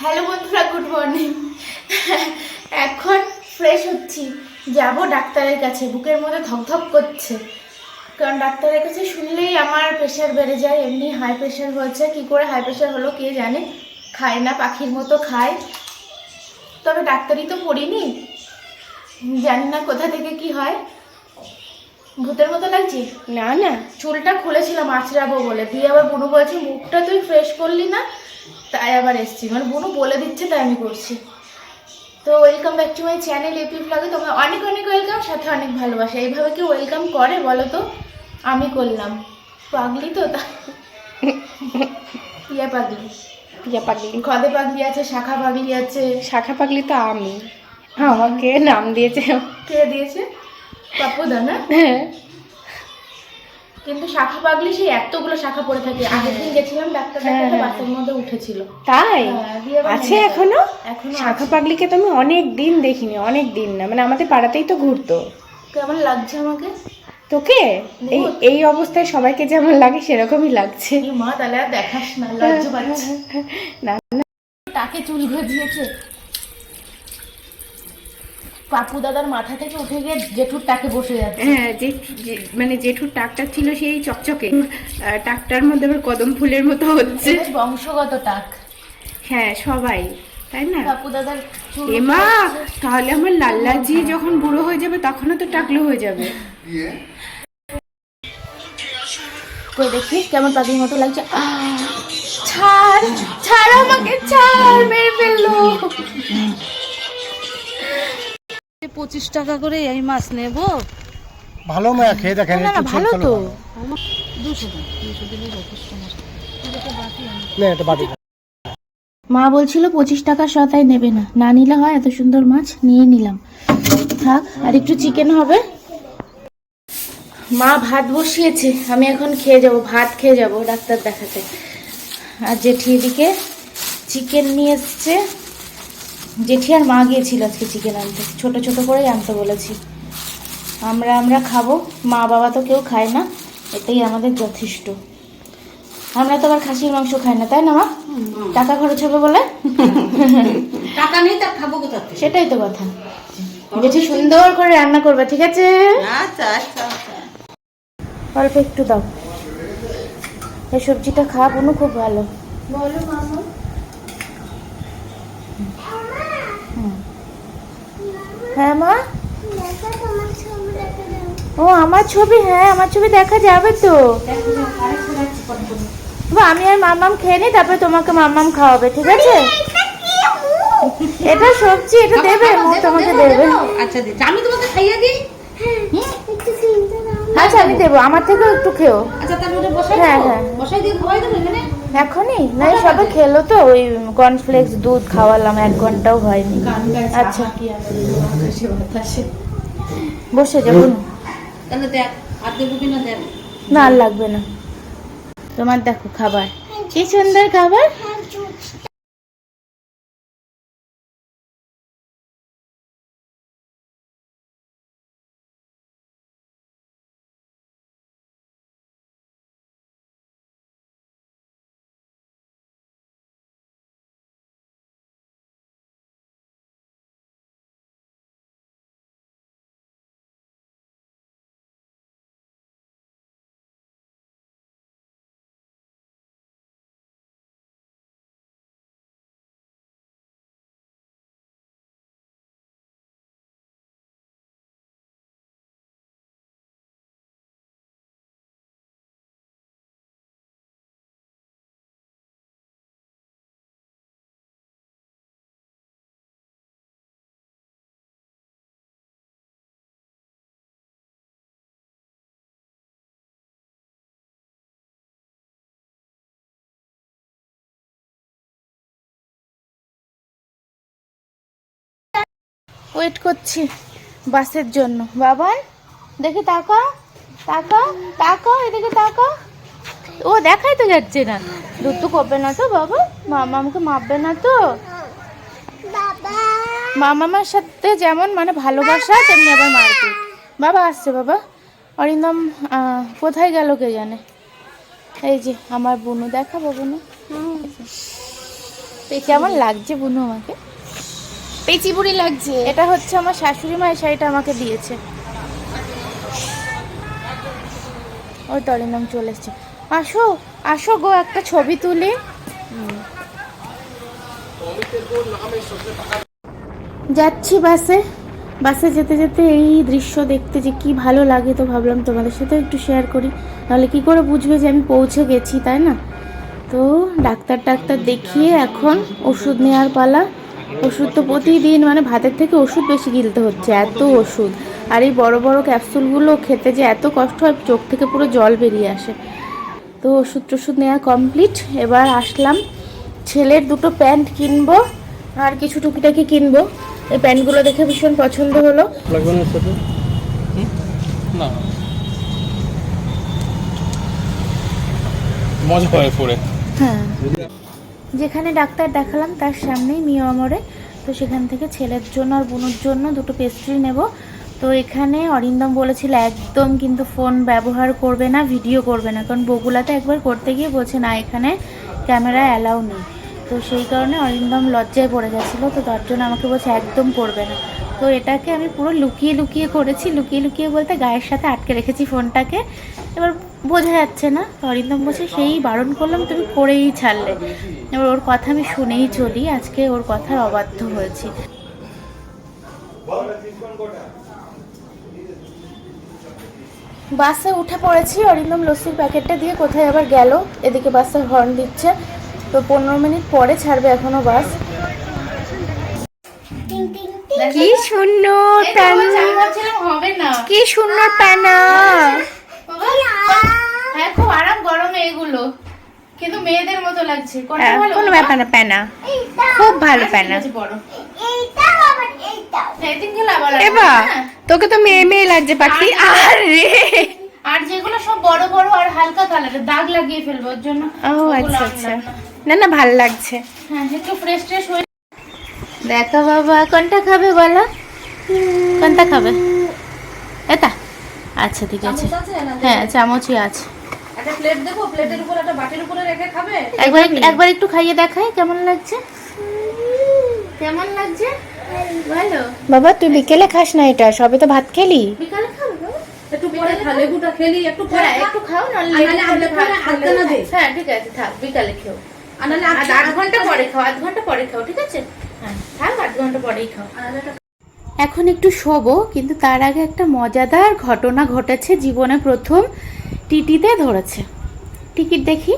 Hello বন্ধুরা, good morning. এখন fresh হচ্ছি। যাব ডাক্তারের কাছে, বুকের মধ্যে ধকধক করছে। কারণ ডাক্তারের কাছে শুনলেই আমার প্রেশার বেড়ে যায়, এমনি হাই প্রেশার হয়েছে। কি করে হাই প্রেশার হলো কে জানে? খায় না, পাখির মতো খায়। তবে ডাক্তারই তো পড়িনি। জানি না কোথা থেকে কি হয়। ভূতের মতো লাগছে? না না। চুলটা খুলেছিলাম আঁচড়াবো বলে। দিয়ে আবার বুনু বলছে মুখটা তুই ফ্রেশ করলি না? তাই আবার এসছি। মানে বুনু বলে দিচ্ছে তাই আমি করছি। তো welcome back to my channel AP ব্লগে তোমরা অনেক অনেক ওয়েলকাম সাথে অনেক ভালোবাসা। এইভাবে কি ওয়েলকাম করে বলো তো? আমি করলাম। পাগলি তো তা। পিয়া পাগলি। পিয়া পাগলি। খদে পাগলি আছে শাখা পাগলি আছে। শাখা পাগলি তো আমি। আমাকে নাম দিয়েছে। কে দিয়েছে? পাপুদা না? হ্যাঁ। কিন্তু শাখা পাগলি সেই এতগুলো শাখা পড়ে থাকে। আগের দিন গেছিলাম ডাক্তার হ্যাঁ, দেখাতে হ্যাঁ। বাসের মধ্যে উঠেছিল। তাই? হ্যাঁ, আছে এখনও? এখনও শাখা পাগলিকে তো আমি অনেক দিন দেখিনি অনেক দিন না। মানে আমাদের পাড়াতেই তো ঘুরতো। কেমন লাগছে আমাকে? তোকে? এই এই অবস্থায় সবাইকে যেমন লাগে সেরকমই লাগছে। মা তাহলে আর দেখাস না লজ্জা পাচ্ছে। না। তাকে চুল গজিয়েছে। পাপু দাদার মাথা থেকে উঠে গিয়ে জেঠুর টাকে বসে যাচ্ছে। হ্যাঁ যে মানে জেঠুর টাকটা ছিল সেই চকচকে। টাকটার মধ্যে আবার কদম ফুলের মতো হচ্ছে। বংশগত টাক। হ্যাঁ সবাই তাই না? পাপু দাদার এমা তাহলে আমার লাল্লাজি যখন বুড়ো হয়ে যাবে তখনও তো টাকলো হয়ে যাবে। কই দেখি কেমন পাখির মতো লাগছে। আহ, ছাড় ছাড় আমাকে ছাড় মেরে ফেলল। পঁচিশ টাকা করে এই মাছ নেব। ভালো মায়া খেয়ে দেখেন না ভালো তো। দুশো দুশো যথেষ্ট মাছ। না এটা বাটি মা বলছিল পঁচিশ টাকা শতাই নেবে না। না নিলে হয় এত সুন্দর মাছ নিয়ে নিলাম। থাক আর একটু চিকেন হবে। মা ভাত বসিয়েছে আমি এখন খেয়ে যাব ভাত খেয়ে যাব ডাক্তার দেখাতে। আর জেঠি এদিকে চিকেন নিয়ে এসছে। জেঠি আর মা গিয়েছিল আজকে চিকেন আনতে। ছোট ছোট করেই আনতে বলেছি। আমরা আমরা খাব। মা বাবা তো কেউ খায় না। এটাই আমাদের যথেষ্ট। আমরা তো আবার খাসির মাংস খাই না তাই না মা? টাকা খরচ হবে বলে? টাকা নেই তা খাব কোথা সেটাই তো কথা। বেশি সুন্দর করে রান্না করবে ঠিক আছে? আচ্ছা আচ্ছা আচ্ছা। অল্প একটু দাও। এই সবজিটা খাওয়া কোনো খুব ভালো। বলো মামা। হ্যাঁ মা? ও আমার ছবি হ্যাঁ আমার ছবি দেখা যাবে তো। আমি আর মামাম খেয়ে নিই তারপরে তোমাকে মামাম খাওয়াবে ঠিক আছে? এটা সবজি এটা দেবে তোমাকে দেবে আচ্ছা আমি তোমাকে খাইয়ে দিই? আচ্ছা আমি দেবো। আমার থেকেও একটু খেও। আচ্ছা তাহলে বসাই হ্যাঁ, হ্যাঁ। বসাই দিয়ে খাওয়াই দেবো এখানে? এখনই? না এই সবে খেলো তো ওই কর্নফ্লেক্স দুধ খাওয়ালাম এক ঘন্টাও হয়নি। আচ্ছা। বসে যাব। না। আর না লাগবে না। তোমার দেখো খাবার। কি সুন্দর খাবার? ওয়েট করছি বাসের জন্য। বাবান দেখে তাকাও তাকাও তাকাও এদিকে তাকাও। ও দেখাই তো যাচ্ছে না। দুধ তো করবে না তো বাবা? মামা আমাকে মাপবে না তো। মামামার সাথে যেমন মানে ভালোবাসা তেমনি আবার মারপিট বাবা আসছে বাবা। অরিন্দম কোথায় গেল কে জানে? এই যে আমার বুনু দেখাবো বুনু। কেমন লাগছে বুনু আমাকে? পেচি বুড়ি লাগছে। এটা হচ্ছে আমার শাশুড়ি মায়ের শাড়িটা আমাকে দিয়েছে। ওই তলের নাম চলে এসছে। আসো আসো গো, একটা ছবি তুলি। যাচ্ছি বাসে। বাসে যেতে যেতে এই দৃশ্য দেখতে যে কি ভালো লাগে তো ভাবলাম তোমাদের সাথে একটু শেয়ার করি। নাহলে কি করে বুঝবে যে আমি পৌঁছে গেছি, তাই না? তো ডাক্তার ডাক্তার দেখিয়ে এখন ওষুধ নেওয়ার পালা। ওষুধ তো প্রতিদিন মানে ভাতের থেকে ওষুধ বেশি গিলতে হচ্ছে এত ওষুধ। আর এই বড় বড় ক্যাপসুলগুলো খেতে যে এত কষ্ট হয় চোখ থেকে পুরো জল বেরিয়ে আসে। তো ওষুধ টষুধ নেওয়া কমপ্লিট এবার আসলাম। ছেলের দুটো প্যান্ট কিনবো আর কিছু টুকিটাকি কিনবো। এই প্যান্টগুলো দেখে ভীষণ পছন্দ হলো। না। মজা হয় পরে। হ্যাঁ। যেখানে ডাক্তার দেখালাম তার সামনেই মিও আমরে তো সেখান থেকে ছেলের জন্য আর বোনের জন্য দুটো পেস্ট্রি নেব। তো এখানে অরিন্দম বলেছিল, একদম কিন্তু ফোন ব্যবহার করবে না ভিডিও করবে না। কারণ বগুলাতে একবার করতে গিয়ে বলছে, না, এখানে ক্যামেরা অ্যালাউ নেই। তো সেই কারণে অরিন্দম লজ্জায় পড়ে গেছিল। তো তার জন্য আমাকে বলছে, একদম করবে না। তো এটাকে আমি পুরো লুকিয়ে লুকিয়ে করেছি। লুকিয়ে লুকিয়ে বলতে গায়ের সাথে আটকে রেখেছি ফোনটাকে। এবার বোঝা যাচ্ছে না, তো অরিন্দম বলছে, সেই বারণ করলাম, তুমি করেই ছাড়লে। এবার ওর কথা আমি শুনেই চলি, আজকে ওর কথার অবাধ্য হয়েছি। বাসে উঠে পড়েছি, অরিন্দম লস্যির প্যাকেটটা দিয়ে কোথায় আবার গেল? এদিকে বাসে হর্ন দিচ্ছে, তো পনেরো মিনিট পরে ছাড়বে এখনও বাস। কি সুন্দর কি সুন্দর হ্যাঁ খুব আরাম গরমে এগুলো। কিন্তু মেয়েদের মতো লাগছে। কোনটা হ্যাঁ, ভালো? কোনো ব্যাপার না প্যানা খুব ভালো প্যানা হ্যাঁ, এবা। তোকে তো মেয়ে মেয়ে লাগছে পাখি। আরে আর। যেগুলো সব বড় বড় আর হালকা কালারের দাগ লাগিয়ে ফেলব ওর জন্য ও আচ্ছা আচ্ছা। না। না ভালো লাগছে। হ্যাঁ একটু ফ্রেশ ট্রেশ হয়ে দেখো বাবা কোনটা খাবে বলো? কোনটা খাবে? এটা? আচ্ছা ঠিক আছে। হ্যাঁ চামচই আছে। একটা প্লেট দেবো প্লেটের উপর একটা বাটির উপরে রেখে খাবে? একবার একবার একটু খাইয়ে দেখাই কেমন লাগছে? কেমন লাগছে? ভালো বাবা তুই বিকেলে খাস না এটা? সবে তো ভাত খেলি। বিকালে খাব? একটু পরে লেবুটা খেলি একটু পরে হ্যাঁ একটু খাও না আধা হাত টানা দে। হ্যাঁ ঠিক আছে থাক বিকালে খেও। আর আধ ঘণ্টা পরে খাও আধ ঘণ্টা পরে খাও ঠিক আছে? এখন একটু শোবো, কিন্তু তার আগে একটা মজাদার ঘটনা ঘটেছে জীবনে প্রথম টিটিতে ধরেছে। টিকিট দেখি।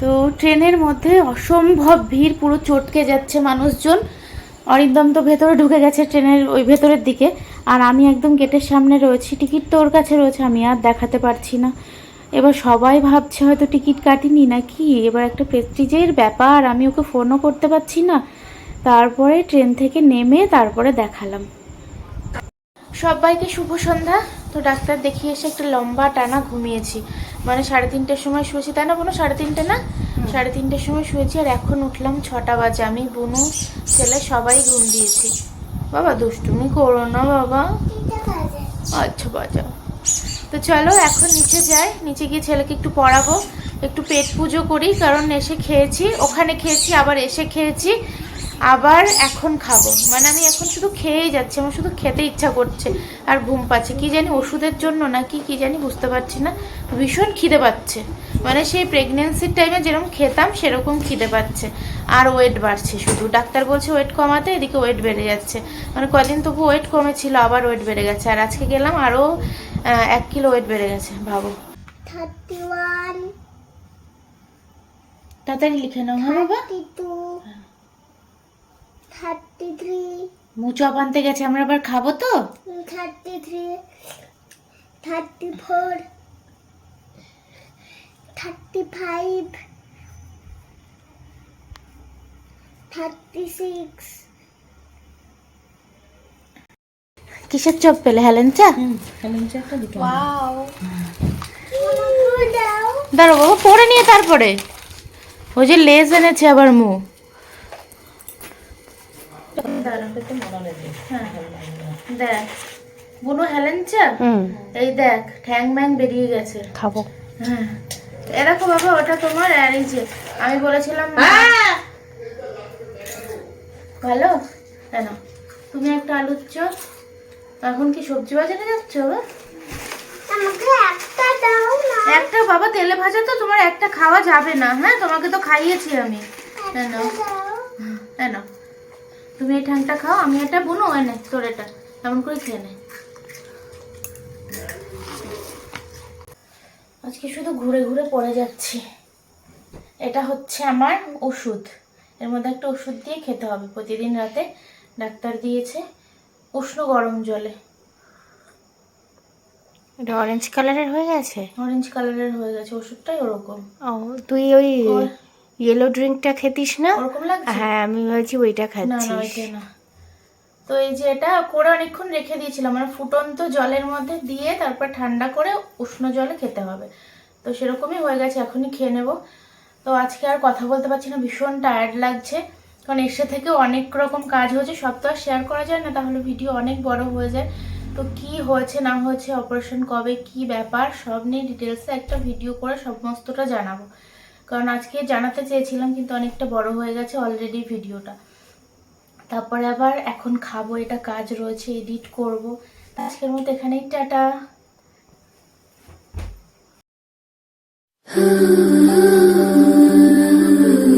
তো ট্রেনের মধ্যে অসম্ভব ভিড়, পুরো চটকে যাচ্ছে মানুষজন। অরিন্দম তো ভেতরে ঢুকে গেছে ট্রেনের ওই ভেতরের দিকে। আর আমি একদম গেটের সামনে রয়েছি, টিকিট তো ওর কাছে রয়েছে, আমি আর দেখাতে পারছি না। এবার সবাই ভাবছে হয়তো টিকিট কাটিনি নাকি? এবার একটা প্রেস্টিজের ব্যাপার, আমি ওকে ফোনও করতে পারছি না। তারপরে ট্রেন থেকে নেমে তারপরে দেখালাম। সবাইকে শুভ সন্ধ্যা। তো ডাক্তার দেখিয়ে এসে একটা লম্বা টানা ঘুমিয়েছি। মানে সাড়ে তিনটের সময় শুয়েছি। তাই না কোনো সাড়ে তিনটে না? সাড়ে তিনটের সময় শুয়েছি আর এখন উঠলাম ছটা বাজে। আমি বুনু ছেলে সবাই ঘুম দিয়েছি। বাবা দুষ্টুমি করো না বাবা। আচ্ছা বাজা তো চলো এখন নিচে যাই। নিচে গিয়ে ছেলেকে একটু পড়াবো। একটু পেট পুজো করি কারণ এসে খেয়েছি। ওখানে খেয়েছি আবার এসে খেয়েছি। আবার এখন খাব। মানে আমি এখন শুধু খেয়েই যাচ্ছি আমার শুধু খেতে ইচ্ছা করছে আর ঘুম পাচ্ছে। কি জানি ওষুধের জন্য নাকি কি জানি বুঝতে পারছি না। ভীষণ খিদে পাচ্ছে। মানে সেই প্রেগনেন্সির টাইমে যেরকম খেতাম সেরকম খিদে পাচ্ছে। আর ওয়েট বাড়ছে শুধু। ডাক্তার বলছে ওয়েট কমাতে এদিকে ওয়েট বেড়ে যাচ্ছে। মানে কদিন তবু ওয়েট কমেছিল আবার ওয়েট বেড়ে গেছে। আর আজকে গেলাম আরও এক কিলো ওয়েট বেড়ে গেছে ভাবো। তাড়াতাড়ি লিখে নাও হ্যাঁ বাবা? থার্টি-থ্রি, মুচপ আনতে গেছে আমরা আবার খাব তো? Thirty three, thirty four, thirty five, thirty six, কিসের চপ পেলে হেলেন চা দাও। দাঁড়ো বাবা পরে নিয়ে তারপরে। ওই যে লেজ এনেছে আবার মু হ্যাঁ। দেখ বুনো হেলেন এই দেখ ঠ্যাং ম্যাং বেরিয়ে গেছে। খাব। হ্যাঁ। এরকম বাবা ওটা তোমার আর এই যে আমি বলেছিলাম ভালো? কেন? তুমি একটা আলুর চপ এখন কি সবজি বাজারে যাচ্ছ একটা দাও না। একটা বাবা তেলে ভাজা তো তোমার একটা খাওয়া যাবে না হ্যাঁ? তোমাকে তো খাইয়েছি আমি। কেন? কেন? তুমি এই ঠ্যাংটা খাও আমি এটা বুনো এনে তোর এটা। এমন করে খেয়ে নে। আজকে শুধু ঘুরে ঘুরে পড়ে যাচ্ছি। এটা হচ্ছে আমার ওষুধ। এর মধ্যে একটা ওষুধ দিয়ে খেতে হবে। প্রতিদিন রাতে ডাক্তার দিয়েছে উষ্ণ গরম জলে। এটা অরেঞ্জ কালারের হয়ে গেছে? অরেঞ্জ কালারের হয়ে গেছে ওষুধটাই ওরকম। ও তুই ওই ইয়েলো ড্রিঙ্কটা খেতিস না? হ্যাঁ আমি ভাবছি ওইটা না তো এই যে এটা করে অনেকক্ষণ রেখে দিয়েছিলাম। মানে ফুটন্ত জলের মধ্যে দিয়ে তারপর ঠান্ডা করে উষ্ণ জলে খেতে হবে। তো সেরকমই হয়ে গেছে এখনই খেয়ে নেব। তো আজকে আর কথা বলতে পারছি না ভীষণ টায়ার্ড লাগছে। কারণ এসে থেকে অনেক রকম কাজ হয়েছে সব তো আর শেয়ার করা যায় না তাহলে ভিডিও অনেক বড় হয়ে যায়। তো কি হয়েছে না হয়েছে অপারেশন কবে কি ব্যাপার সব নিয়ে ডিটেলসে একটা ভিডিও করে সমস্তটা জানাব। কারণ আজকে জানাতে চেয়েছিলাম, কিন্তু অনেকটা বড় হয়ে গেছে অলরেডি ভিডিওটা। তারপরে আবার এখন খাব, এটা কাজ রয়েছে এডিট করব। আজকের মতো এখানেই, টাটা।